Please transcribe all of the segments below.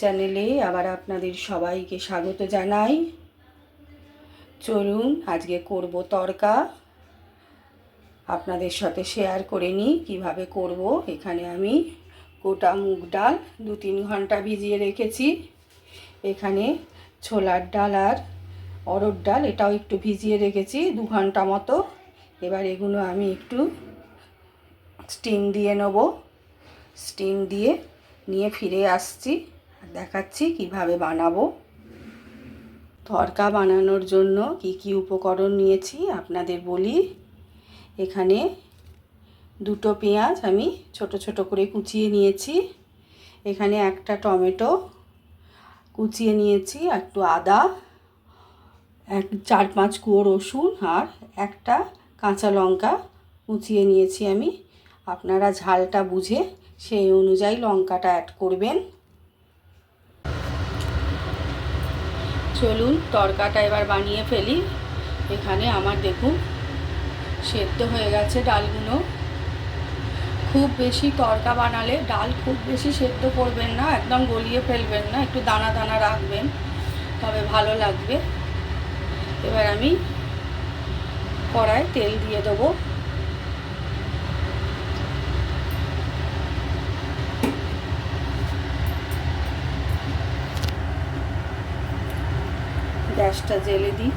চ্যানেলে আবার আপনাদের সবাইকে স্বাগত জানাই। চলুন, আজকে করব তরকা। আপনাদের সাথে শেয়ার করে নিই কীভাবে করব। এখানে আমি গোটা মুগ ডাল দু তিন ঘণ্টা ভিজিয়ে রেখেছি। এখানে ছোলার ডাল আর অরড় ডাল এটাও একটু ভিজিয়ে রেখেছি দু ঘণ্টা মতো। এবার এগুলো আমি একটু স্টিম দিয়ে নেব। স্টিম দিয়ে নিয়ে ফিরে আসছি। দেখাচ্ছি কীভাবে বানাবো। তরকা বানানোর জন্য কি কি উপকরণ নিয়েছি আপনাদের বলি। এখানে দুটো পেঁয়াজ আমি ছোট ছোট করে কুচিয়ে নিয়েছি। এখানে একটা টমেটো কুচিয়ে নিয়েছি, একটু আদা, এক চার পাঁচ কুয়ো রসুন আর একটা কাঁচা লঙ্কা কুচিয়ে নিয়েছি আমি। আপনারা ঝালটা বুঝে সেই অনুযায়ী লঙ্কাটা অ্যাড করবেন। চলুন, তরকাটা এবার বানিয়ে ফেলি। এখানে আমার দেখুন, সেদ্ধ হয়ে গেছে ডালগুলো। খুব বেশি তরকা বানালে ডাল খুব বেশি সেদ্ধ করবেন না, একদম গলিয়ে ফেলবেন না, একটু দানা দানা রাখবেন, তবে ভালো লাগবে। এবার আমি কড়ায় তেল দিয়ে দেবো। গ্যাসটা জেলে দিই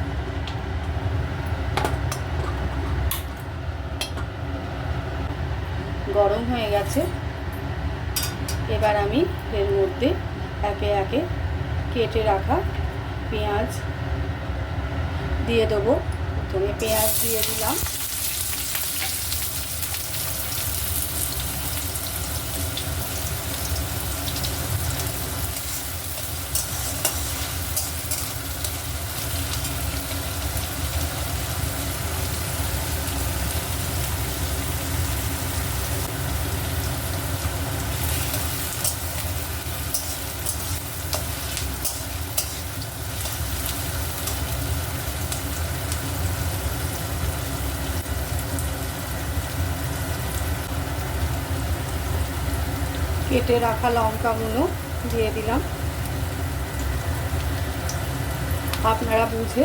গরম হয়ে গেছে। এবার আমি এর মধ্যে একে একে কেটে রাখা পেঁয়াজ দিয়ে দেবো। প্রথমে পেঁয়াজ দিয়ে দিলাম। কেটে রাখা লঙ্কা লঙ্কাগুলো দিয়ে দিলাম। আপনারা বুঝে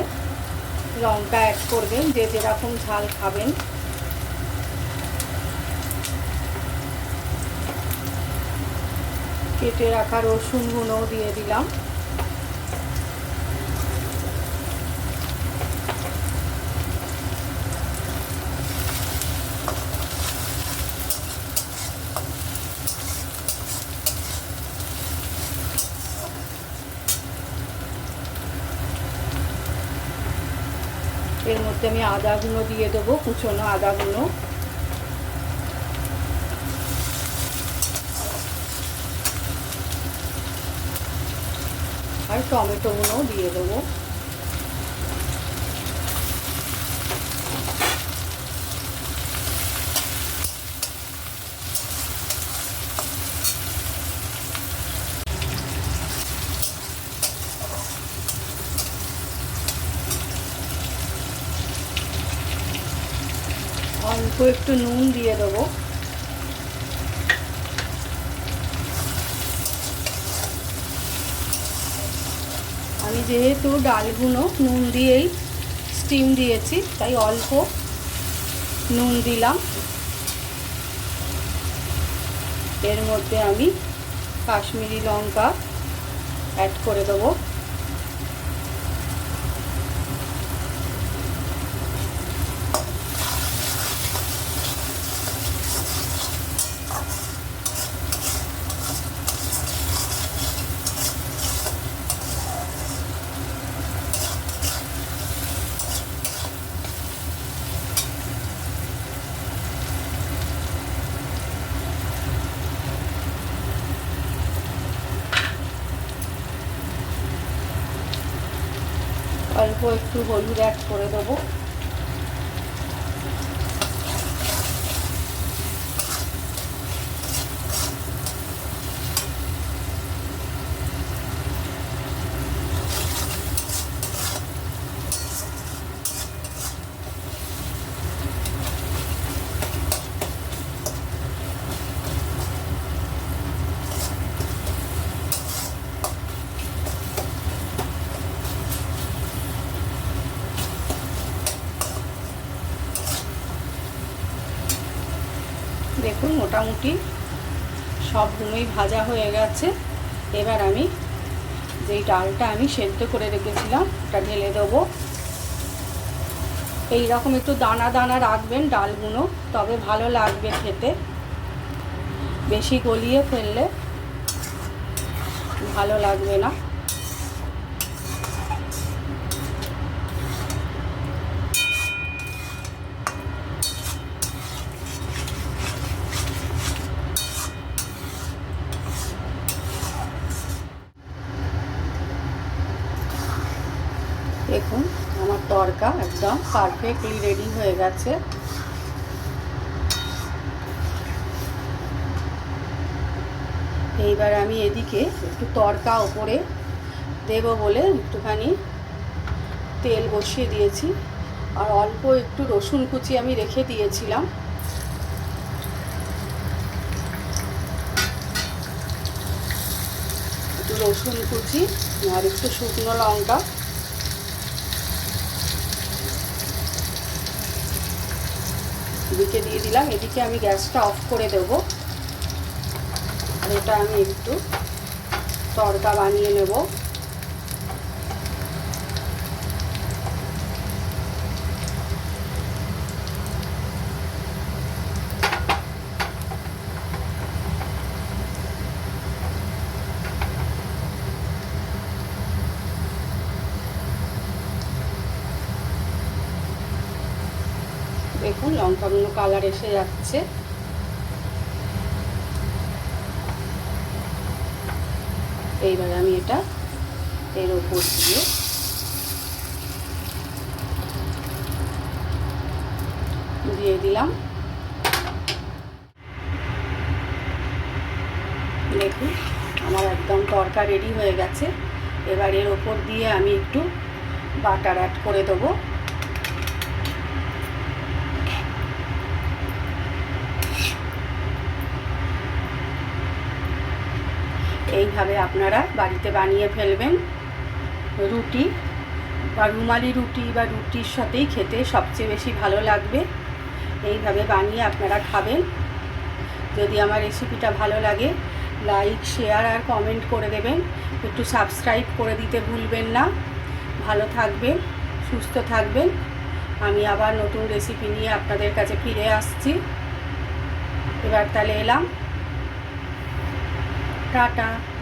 লঙ্কা অ্যাড করবেন, যে যেরকম ঝাল খাবেন। কেটে রাখা রসুন রসুনগুলোও দিয়ে দিলাম এর মধ্যে আমি আদাগুলো দিয়ে দেবো কুচনো আদাগুলো। আর টমেটো টমেটোগুলোও দিয়ে দেবো। অল্প একটু নুন দিয়ে দেবো। আমি যেহেতু ডালগুলো নুন দিয়েই স্টিম দিয়েছি, তাই অল্প নুন দিলাম। এর মধ্যে আমি কাশ্মীরি লঙ্কা অ্যাড করে দেবো। অল্প একটু হলুদ অ্যাড করে দেবো। দেখুন সব সবগুলোই ভাজা হয়ে গেছে। এবার আমি যেই ডালটা আমি সেদ্ধ করে রেখেছিলাম, ওটা ঢেলে দেবো। এই রকম একটু দানা দানা রাখবেন ডালগুলো, তবে ভালো লাগবে খেতে। বেশি গলিয়ে ফেললে ভালো লাগবে না। দেখুন, আমার তরকা একদম পারফেক্টলি রেডি হয়ে গেছে। এইবার আমি এদিকে একটু তরকা ওপরে দেব বলে একটুখানি তেল বসিয়ে দিয়েছি। আর অল্প একটু রসুন কুচি আমি রেখে দিয়েছিলাম। একটু রসুন কুচি আর একটু শুকনো লঙ্কা। এদিকে দিয়ে দিলাম। এদিকে আমি গ্যাসটা অফ করে দেবো। আর এটা আমি একটু তড়কা বানিয়ে নেব। দেখুন, লঙ্কাগুলো কালার এসে যাচ্ছে। এইবার আমি এটা এর ওপর দিয়ে দিয়ে দিলাম। দেখুন, আমার একদম তরকা রেডি হয়ে গেছে। এবার এর ওপর দিয়ে আমি একটু বাটার অ্যাড করে দেবো। এইভাবে আপনারা বাড়িতে বানিয়ে ফেলবেন। রুটি বা রুমালি রুটি বা রুটির সাথেই খেতে সবচেয়ে বেশি ভালো লাগবে। এইভাবে বানিয়ে আপনারা খাবেন। যদি আমার রেসিপিটা ভালো লাগে, লাইক, শেয়ার আর কমেন্ট করে দেবেন। একটু সাবস্ক্রাইব করে দিতে ভুলবেন না। ভালো থাকবেন, সুস্থ থাকবেন। আমি আবার নতুন রেসিপি নিয়ে আপনাদের কাছে ফিরে আসছি। এবার তাহলে এলাম। 大大。